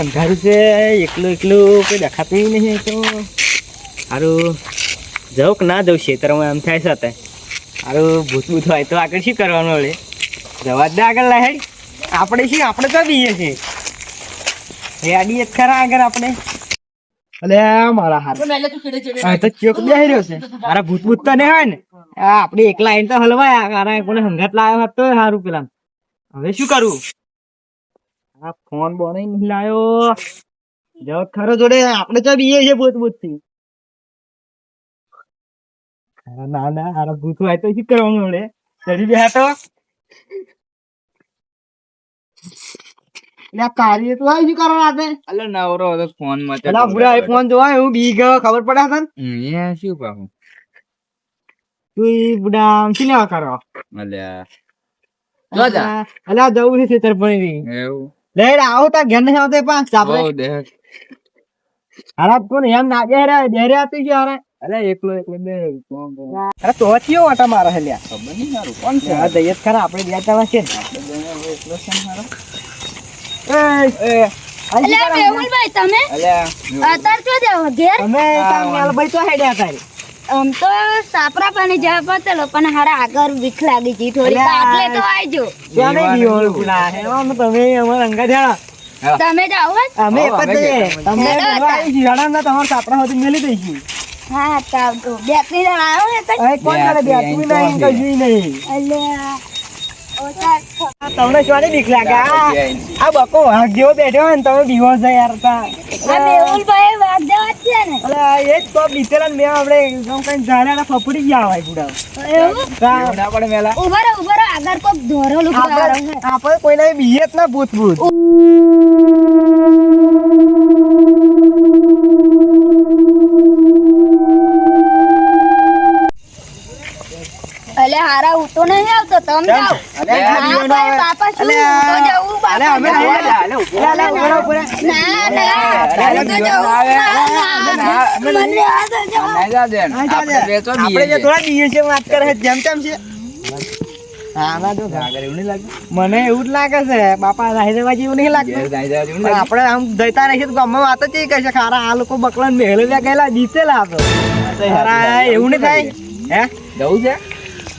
અંધારું છે એકલું એકલું કોઈ દેખાતું નહીં તો. સારું જવું કે ના જવું ખેતરમાં એમ થાય સાથે. સારું ભૂત ભૂત હોય તો આગળ શું કરવાનું વળે જવા જ દે આગળ લાહેડ આપણે શું આપણે તો દઈએ છીએ. રેડી જ ખરા આગળ આપણે. અલે મારા હાથ હા તો ચોક બેહી રહ્યો છે. મારા ભૂત ભૂત તો નહીં હોય ને? આપણે એકલા આવીને તો હલવાય મારા કોને સંઘાત લાવ્યો હતો સારું પેલા હવે શું કરવું આ ફોન બોને લાયો. જો ખરો જોડે આપણે તો બીએ છે ભૂત ભૂતથી ખરા ના ના હારા ભૂત હોય તો શું કરવાનું વળે ચડી ગયા તો? એટલે કાર્ય તો અલે નવરો હતો ફોનમાં ફોન જોવા હું બી ગયો ખબર પડે તને? શું પાહું તું બુડા આમ શી લેવા કરો? અલ્યા. જવું છે એવું? લે આવો તા ઘર નહીં આવતે પાંચ આપણે બહુ કોણ એમ ના બે રે બે રે આતી ગયા રે એકલો એકલો બે. અરે તો થયો આટા મારા હલ્યા ખબર નહીં મારું કોણ છે? આ દયત ખરા આપણે બે તાવા છે ને આપણે બેને હવે એકલો છે મારો એ એ. એટલે મેહુલભાઈ તમે? અલ્યા અત્યારે તો જાઓ? ઘેર? અમે તાર મેલભાઈ તો હેડ્યા તારી. આમ તો સાપરા પાણી જવા પતેલો પણ હારા આગળ વીખ લાગી ગઈ થોડી. આટલે તો આવજો ત્યાં નહીં ગયો પેલા. હેવામ તમે અમાર અંગા જાળા તમે જાઓ અમે હો, અમે પતે. તમને આવી છીએ જાડા ના તમાર સાપરા હોતી મેલી દઈ દઈશું હા તાવ તો બે ત્રણ જણ આવ્યો ને અરે કોણ કરે બે તું નહીં કશું નહીં. અલ્યા તમને શું બીક લાગે. આ બકો વાઘ બેઠો હોય ને તમે બીવો છો યાર તા. છે ને. અલે એ જ તો બીતેલા ને મેં આપણે એકદમ કઈ ઝાડ્યા ફફડી ગયા હોય ગુડા એવું? ના પડે મેલા. ઊભા રહો આગળ કોક ધોરો લુગડો આપણે આપણે કોઈને બીએ જ ના ભૂત ભૂત અલે હારા ઉતો નહીં આવતો તમે જાઓ. બાપા શું તો જવું બાપા અમે ના. લે, લે, લે, ઊભો રહો, ના હું તો ના, મને આ તો જવા. નહીં જા દે આપણે બે તો આપણે જે થોડા બીએ છે વાત કરે જેમ તેમ છે. મને એવું જ લાગે છે બાપા જેવું નહીં લાગતું. જાય એવું નહીં આપણે આમ જતા નહીં તો ગામમાં વાત જ કહે છે ખારા આ લોકો બકલા મેળવ્યા ગયેલા જીતેલા તો. ખરા એવું નહીં થાય. હે જવું છે?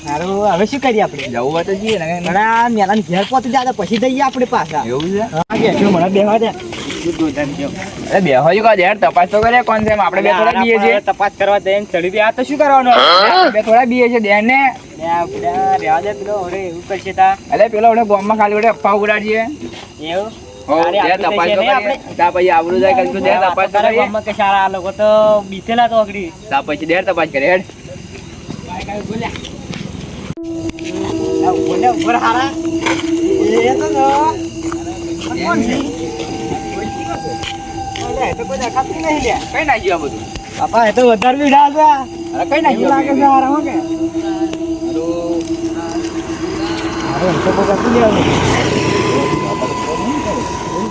સારું હવે શું કરીએ આપણે? જવું હોય તો જઈએ ને. પણ આ ઘેર પહોંચી જાય પછી જઈએ આપણે પાછા. એવું છે? હા બેઠો મને બેહવા દે. અરે બે હોય કા યાર તપાસ તો કરે કોણ છે આપણે બે થોડા બીએ છે તપાસ કરવા જઈને ચડી ગયા તો શું કરવાનું? બે થોડા બીએ છે ધ્યાન ને રહેવા દે પેલો હવે એવું કરશે તા. અલે પેલો ખાલી ઉડાડીએ. એવું? હો, અરે તપાસ કરીએ. બોલે ઉપર હારા. એ તો કોણ છે? કોઈ દેખાતું નહીં લ્યા. કઈ નાખ્યું આ બધું? બાપા એ તો વધારે બીડા છે અરે કઈ એવું લાગે છે હારા હો કે? હારું, તો કોઈ દેખાતું નહીં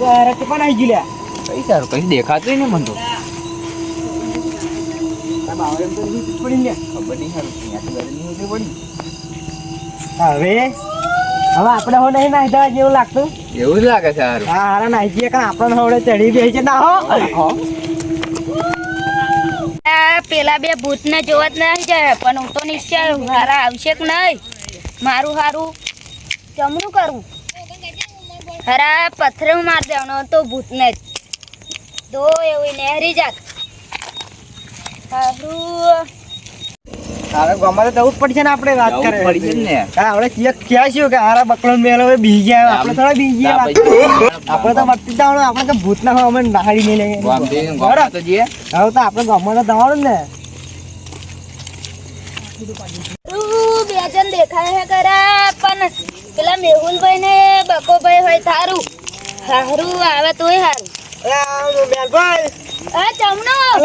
તો હારા ગયું. કઈ સારું કઈ દેખાતું ને મને તો. આ બાવળે તો પડી લ્યા. ખબર નહીં સારું ત્યાંથી ગરમી ઓછી પડી. હવે? હવે આપણે હો નહીં નાહી જવા જેવું લાગતું. એવું જ લાગે છે સારું હા હારા નાહી જઈએ કારણ આપણને હવે ચડી બે છે. ના હો. પેલા બે ભૂતને જોવા જ નહીં જાય પણ હું તો નિશ્ચય હારા આવશે કે નહીં? મારું હારું જમણું કરવું હરા પથ્થર માર દેવાનો તો ભૂતને જ. તો એવું નહેરી જાત. હારું. હવે ગામમાં તો જવું પડશે ને આપણે વાત કરે પડી ને. હા આપણે ક્યાં ક્યાં છીએ કે હારા બકલો મેલ હવે બી ગયા આપણે થોડા બી ગયા આપણે તો વર્તી જવાનું આપણે તો ભૂત ના હોય અમે નાહાડી નહીં લઈએ. ગામથી તો જઈએ. હવે તો આપણે ગામમાં તો જવાનું ને. તું દેખાય હે કરા પણ પેલા મેહુલભાઈ ને બકોભાઈ હોય તારું. હારું આવે તોય હારું. અરે આ મેલભાઈ હા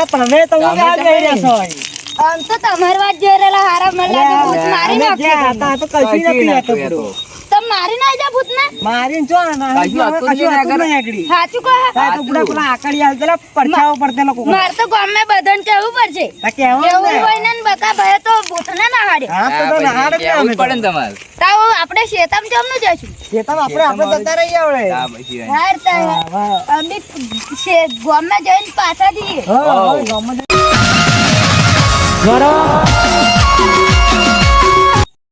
તમે તમે ક્યાં જઈ રહ્યા છો આમ તો તમારી વાત જોઈ રહેલા હારા મને લાગે ભૂત મારી નાખશે હતા તો કશું કશું નથી નાખ્યું રહેતું એ તો. બધું. તમે મારી ના જા ભૂતને મારીને જો ને, ના, કશું હતું નહીં આગળ. આગળી. સાચું કહે હા, તો પેલા- પેલા આકડી પરછાઓ. મારે તો કહેવું પડશે આ કેવું ને. હોય ને બકા ભાઈ તો ભૂતને ના હાડે હા, તો તો હા, નહાડ જ પછી ને અમે કહેવું જ તો. પડે ને તમારે તાવ આપણે શેતામ આપણે આપણે જતા રહી આવડે હા, પછી હાર તા હા, હા. અમે શે- ગામમાં જઈને પાછા જઈએ હા. Agora,